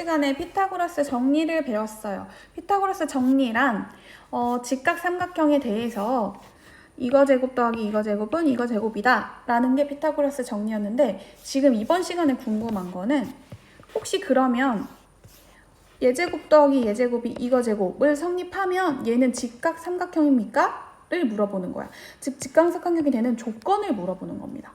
시간에 피타고라스 정리를 배웠어요. 피타고라스 정리란 어, 직각 삼각형에 대해서 이거 제곱 더하기 이거 제곱은 이거 제곱이다 라는 게 피타고라스 정리였는데 지금 이번 시간에 궁금한 거는 혹시 그러면 예제곱 더하기 예제곱이 이거 제곱을 성립하면 얘는 직각 삼각형입니까? 를 물어보는 거야. 즉 직각 삼각형이 되는 조건을 물어보는 겁니다.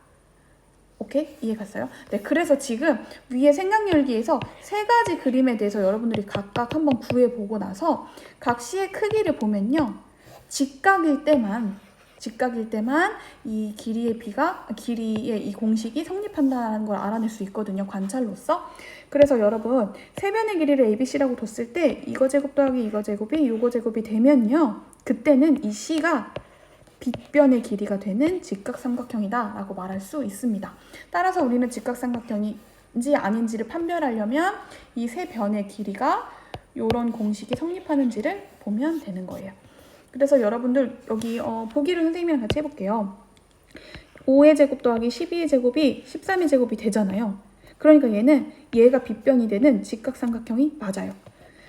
오케이? 이해 갔어요? 네, 그래서 지금 위에 생각열기에서 세 가지 그림에 대해서 여러분들이 각각 한번 구해보고 나서 각 시의 크기를 보면요. 직각일 때만, 직각일 때만 이 길이의 비가, 길이의 이 공식이 성립한다는 걸 알아낼 수 있거든요. 관찰로서. 그래서 여러분, 세변의 길이를 ABC라고 뒀을 때 이거 제곱 더하기 이거 제곱이 요거 제곱이 되면요. 그때는 이 C가 빗변의 길이가 되는 직각삼각형이다 라고 말할 수 있습니다. 따라서 우리는 직각삼각형인지 아닌지를 판별하려면 이 세 변의 길이가 이런 공식이 성립하는지를 보면 되는 거예요. 그래서 여러분들 여기 어, 보기를 선생님이랑 같이 해볼게요. 5의 제곱 더하기 12의 제곱이 13의 제곱이 되잖아요. 그러니까 얘는 얘가 빗변이 되는 직각삼각형이 맞아요.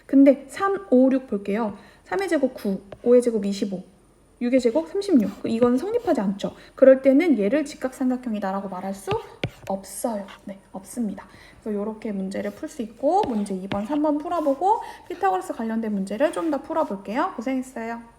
근데 3, 5, 6 볼게요. 3의 제곱 9, 5의 제곱 25, 6의 제곱 36. 이건 성립하지 않죠. 그럴 때는 얘를 직각삼각형이다라고 말할 수 없어요. 네, 없습니다. 그래서 이렇게 문제를 풀 수 있고 문제 2번, 3번 풀어보고 피타고라스 관련된 문제를 좀 더 풀어볼게요. 고생했어요.